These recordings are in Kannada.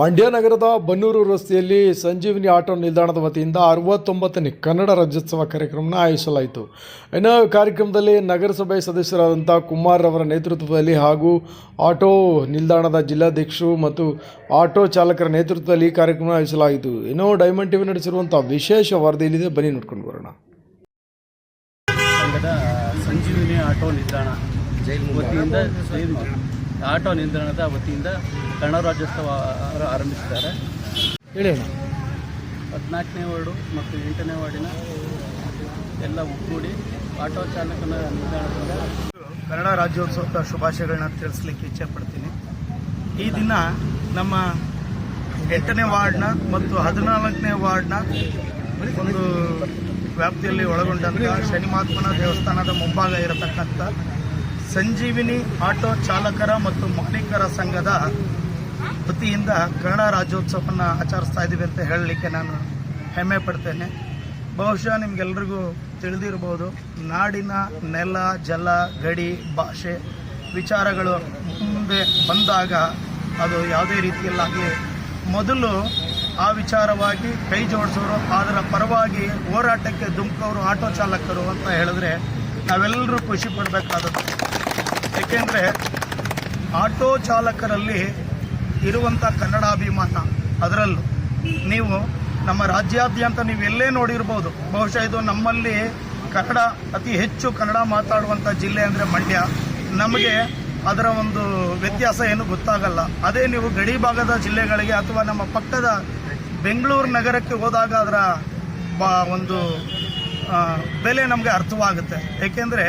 ಮಂಡ್ಯ ನಗರದ ಬನ್ನೂರು ರಸ್ತೆಯಲ್ಲಿ ಸಂಜೀವಿನಿ ಆಟೋ ನಿಲ್ದಾಣದ ವತಿಯಿಂದ ಅರವತ್ತೊಂಬತ್ತನೇ ಕನ್ನಡ ರಾಜ್ಯೋತ್ಸವ ಕಾರ್ಯಕ್ರಮನ ಆಯೋಜಿಸಲಾಯಿತು. ಇನ್ನು ಕಾರ್ಯಕ್ರಮದಲ್ಲಿ ನಗರಸಭೆ ಸದಸ್ಯರಾದಂಥ ಕುಮಾರ್ ಅವರ ನೇತೃತ್ವದಲ್ಲಿ ಹಾಗೂ ಆಟೋ ನಿಲ್ದಾಣದ ಜಿಲ್ಲಾಧ್ಯಕ್ಷರು ಮತ್ತು ಆಟೋ ಚಾಲಕರ ನೇತೃತ್ವದಲ್ಲಿ ಕಾರ್ಯಕ್ರಮ ಆಯೋಜಿಸಲಾಯಿತು. ಇನ್ನು ಡೈಮಂಡ್ ಟಿವಿ ನಡೆಸಿರುವಂಥ ವಿಶೇಷ ವರದಿಯಲ್ಲಿದೆ ಬನ್ನಿ ನೋಡ್ಕೊಂಡು ಬರೋಣ. ಸಂಜೀವಿನಿ ಆಟೋ ನಿಲ್ದಾಣ ಆಟೋ ನಿಲ್ದಾಣದ ವತಿಯಿಂದ ಕನ್ನಡ ರಾಜ್ಯೋತ್ಸವ ಆರ- ಆರಂಭಿಸಿದ್ದಾರೆ ಹೇಳಿ ಹದಿನಾಲ್ಕನೇ ವಾರ್ಡು ಮತ್ತು ಎಂಟನೇ ವಾರ್ಡಿನ ಎಲ್ಲ ಒಗ್ಗೂಡಿ ಆಟೋ ಚಾಲಕನ ನಿಲ್ದಾಣದಿಂದ ಕನ್ನಡ ರಾಜ್ಯೋತ್ಸವದ ಶುಭಾಶಯಗಳನ್ನ ತಿಳಿಸ್ಲಿಕ್ಕೆ ಇಚ್ಛೆ ಪಡ್ತೀನಿ ಈ ದಿನ ನಮ್ಮ ಎಂಟನೇ ವಾರ್ಡ್ನ ಮತ್ತು ಹದಿನಾಲ್ಕನೇ ವಾರ್ಡ್ನ ಒಂದು ವ್ಯಾಪ್ತಿಯಲ್ಲಿ ಒಳಗೊಂಡಂಥ ಶನಿಮಾತ್ಮನ ದೇವಸ್ಥಾನದ ಮುಂಭಾಗ ಇರತಕ್ಕಂಥ ಸಂಜೀವಿನಿ ಆಟೋ ಚಾಲಕರ ಮತ್ತು ಮಾಲೀಕರ ಸಂಘದ ವತಿಯಿಂದ ಕನ್ನಡ ರಾಜ್ಯೋತ್ಸವವನ್ನು ಆಚರಿಸ್ತಾ ಇದ್ದೀವಿ ಅಂತ ಹೇಳಲಿಕ್ಕೆ ನಾನು ಹೆಮ್ಮೆ ಪಡ್ತೇನೆ. ಬಹುಶಃ ನಿಮ್ಗೆಲ್ರಿಗೂ ತಿಳಿದಿರ್ಬೋದು, ನಾಡಿನ ನೆಲ, ಜಲ, ಗಡಿ, ಭಾಷೆ ವಿಚಾರಗಳು ಮುಂದೆ ಬಂದಾಗ ಅದು ಯಾವುದೇ ರೀತಿಯಲ್ಲಾಗಿ ಮೊದಲು ಆ ವಿಚಾರವಾಗಿ ಕೈ ಜೋಡಿಸೋರು, ಅದರ ಪರವಾಗಿ ಹೋರಾಟಕ್ಕೆ ಧುಮುಕೋರು ಆಟೋ ಚಾಲಕರು ಅಂತ ಹೇಳಿದ್ರೆ ನಾವೆಲ್ಲರೂ ಖುಷಿ ಪಡಬೇಕಾದದ್ದು. ಏಕೆಂದರೆ ಆಟೋ ಚಾಲಕರಲ್ಲಿ ಇರುವಂಥ ಕನ್ನಡಾಭಿಮಾನ ಅದರಲ್ಲೂ. ನೀವು ನಮ್ಮ ರಾಜ್ಯಾದ್ಯಂತ ನೀವು ಎಲ್ಲೇ ನೋಡಿರ್ಬೋದು, ಬಹುಶಃ ಇದು ನಮ್ಮಲ್ಲಿ ಕನ್ನಡ, ಅತಿ ಹೆಚ್ಚು ಕನ್ನಡ ಮಾತಾಡುವಂಥ ಜಿಲ್ಲೆ ಅಂದರೆ ಮಂಡ್ಯ. ನಮಗೆ ಅದರ ಒಂದು ವ್ಯತ್ಯಾಸ ಏನು ಗೊತ್ತಾಗಲ್ಲ. ಅದೇ ನೀವು ಗಡಿ ಭಾಗದ ಜಿಲ್ಲೆಗಳಿಗೆ ಅಥವಾ ನಮ್ಮ ಪಕ್ಕದ ಬೆಂಗಳೂರು ನಗರಕ್ಕೆ ಹೋದಾಗ ಅದರ ಒಂದು ಬೆಲೆ ನಮಗೆ ಅರ್ಥವಾಗುತ್ತೆ. ಏಕೆಂದರೆ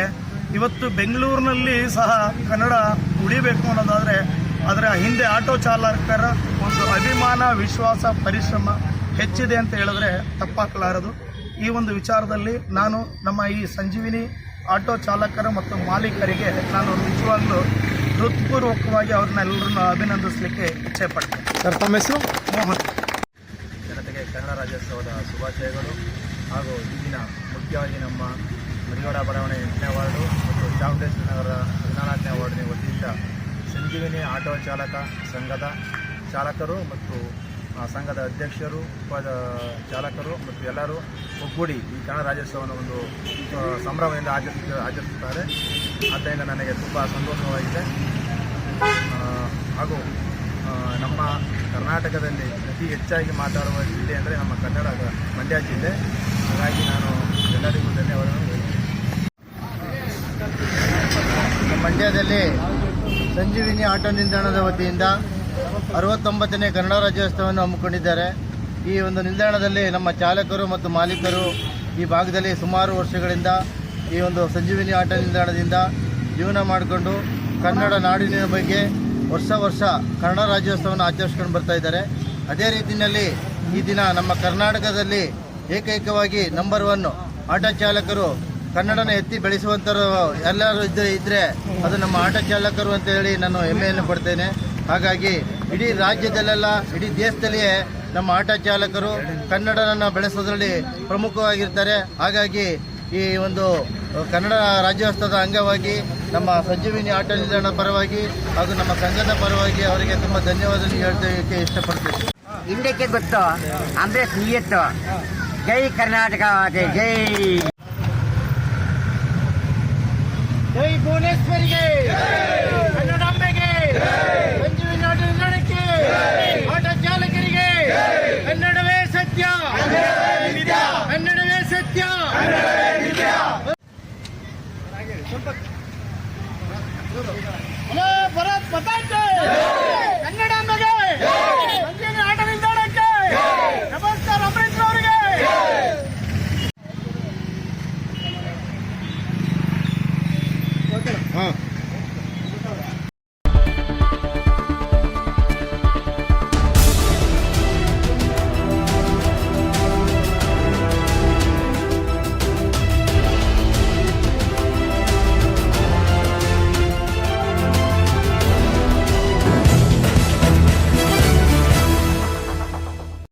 ಇವತ್ತು ಬೆಂಗಳೂರಿನಲ್ಲಿ ಸಹ ಕನ್ನಡ ಉಳಿಬೇಕು ಅನ್ನೋದಾದರೆ ಅದರ ಹಿಂದೆ ಆಟೋ ಚಾಲಕರ ಒಂದು ಅಭಿಮಾನ ವಿಶ್ವಾಸ ಪರಿಶ್ರಮ ಹೆಚ್ಚಿದೆ ಅಂತ ಹೇಳಿದ್ರೆ ತಪ್ಪಾಗಲಾರದು ಈ ಒಂದು ವಿಚಾರದಲ್ಲಿ ನಾನು ನಮ್ಮ ಈ ಸಂಜೀವಿನಿ ಆಟೋ ಚಾಲಕರ ಮತ್ತು ಮಾಲೀಕರಿಗೆ ನಾನು ನಿಜವಾಗ್ಲೂ ಹೃತ್ಪೂರ್ವಕವಾಗಿ ಅವ್ರನ್ನೆಲ್ಲರನ್ನು ಅಭಿನಂದಿಸಲಿಕ್ಕೆ ಇಚ್ಛೆ ಪಡ್ತೇನೆ ಸರ್ ತಮ್ಮ ಹೆಸರು? ಮೋಹನ್. ಜನತೆಗೆ ಕನ್ನಡ ರಾಜ್ಯೋತ್ಸವದ ಶುಭಾಶಯಗಳು ಹಾಗೂ ಇಂದಿನ ಮುಖ್ಯವಾಗಿ ನಮ್ಮ ಮರಿಗೌಡ ಬಡಾವಣೆ ಎಂಟನೇ ವಾರ್ಡು ಮತ್ತು ಚಾಮುಂಡೇಶ್ವರಿ ನಗರ ಹದಿನಾಲ್ಕನೇ ವಾರ್ಡಿನ ವತಿಯಿಂದ ಸಂಜೀವಿನಿ ಆಟೋ ಚಾಲಕ ಸಂಘದ ಚಾಲಕರು ಮತ್ತು ಸಂಘದ ಅಧ್ಯಕ್ಷರು ಉಪ ಚಾಲಕರು ಮತ್ತು ಎಲ್ಲರೂ ಒಗ್ಗೂಡಿ ಈ ಕನ್ನಡ ರಾಜ್ಯೋತ್ಸವವನ್ನು ಒಂದು ಸಂಭ್ರಮದಿಂದ ಆಚರಿಸ, ಆಚರಿಸುತ್ತಾರೆ. ಆದ್ದರಿಂದ ನನಗೆ ತುಂಬ ಸಂತೋಷವಾಗಿದೆ. ಹಾಗೂ ನಮ್ಮ ಕರ್ನಾಟಕದಲ್ಲಿ ಅತಿ ಹೆಚ್ಚಾಗಿ ಮಾತಾಡುವ ಜಿಲ್ಲೆ ಅಂದರೆ ನಮ್ಮ ಕನ್ನಡ ಮಂಡ್ಯ ಜಿಲ್ಲೆ. ಹಾಗಾಗಿ ನಾನು ಎಲ್ಲರಿಗೂ ಧನ್ಯವಾದಗಳು ಮಂಡ್ಯದಲ್ಲಿ ಸಂಜೀವಿನಿ ಆಟೋ ನಿಲ್ದಾಣದ ವತಿಯಿಂದ ಅರವತ್ತೊಂಬತ್ತನೇ ಕನ್ನಡ ರಾಜ್ಯೋತ್ಸವವನ್ನು ಹಮ್ಮಿಕೊಂಡಿದ್ದಾರೆ. ಈ ಒಂದು ನಿಲ್ದಾಣದಲ್ಲಿ ನಮ್ಮ ಚಾಲಕರು ಮತ್ತು ಮಾಲೀಕರು ಈ ಭಾಗದಲ್ಲಿ ಸುಮಾರು ವರ್ಷಗಳಿಂದ ಈ ಒಂದು ಸಂಜೀವಿನಿ ಆಟೋ ನಿಲ್ದಾಣದಿಂದ ಜೀವನ ಮಾಡಿಕೊಂಡು ಕನ್ನಡ ನಾಡಿನ ಬಗ್ಗೆ ವರ್ಷ ವರ್ಷ ಕನ್ನಡ ರಾಜ್ಯೋತ್ಸವವನ್ನು ಆಚರಿಸ್ಕೊಂಡು ಬರ್ತಾ ಇದ್ದಾರೆ. ಅದೇ ರೀತಿಯಲ್ಲಿ ಈ ದಿನ ನಮ್ಮ ಕರ್ನಾಟಕದಲ್ಲಿ ಏಕೈಕವಾಗಿ ನಂಬರ್ ಒನ್ ಆಟೋ ಚಾಲಕರು ಕನ್ನಡನ ಎತ್ತಿ ಬೆಳೆಸುವಂಥವ್ರು ಎಲ್ಲರೂ ಇದ್ದರೆ ಇದ್ದರೆ ಅದು ನಮ್ಮ ಆಟೋ ಚಾಲಕರು ಅಂತ ಹೇಳಿ ನಾನು ಹೆಮ್ಮೆಯನ್ನು ಪಡ್ತೇನೆ. ಹಾಗಾಗಿ ಇಡೀ ರಾಜ್ಯದಲ್ಲೆಲ್ಲ, ಇಡೀ ದೇಶದಲ್ಲಿಯೇ ನಮ್ಮ ಆಟೋ ಚಾಲಕರು ಕನ್ನಡನ ಬೆಳೆಸೋದ್ರಲ್ಲಿ ಪ್ರಮುಖವಾಗಿರ್ತಾರೆ. ಹಾಗಾಗಿ ಈ ಒಂದು ಕನ್ನಡ ರಾಜ್ಯೋತ್ಸವದ ಅಂಗವಾಗಿ, ನಮ್ಮ ಸಂಜೀವಿನಿ ಆಟೋ ನಿಲ್ದಾಣ ಪರವಾಗಿ ಹಾಗೂ ನಮ್ಮ ಸಂಘದ ಪರವಾಗಿ ಅವರಿಗೆ ತುಂಬ ಧನ್ಯವಾದ ಹೇಳ್ತೇವೆ, ಇಷ್ಟಪಡ್ತೀನಿ. ಹಿಂದಕ್ಕೆ ಗೊತ್ತು ಅಂದ್ರೆ ನಿಯತ್ತು. ஜெய் கர்நாடகா வாதே ஜெய் ஜெய் புவனேஸ்வரிகே கன்னடாம்பிகே பெஞ்சுவின் நாட்டு நிலைக்கு ஆட்டச்சாலகிரிகே கன்னடவே சத்யா கன்னடவே சத்யா ஹலோ பரத் பதாட்டே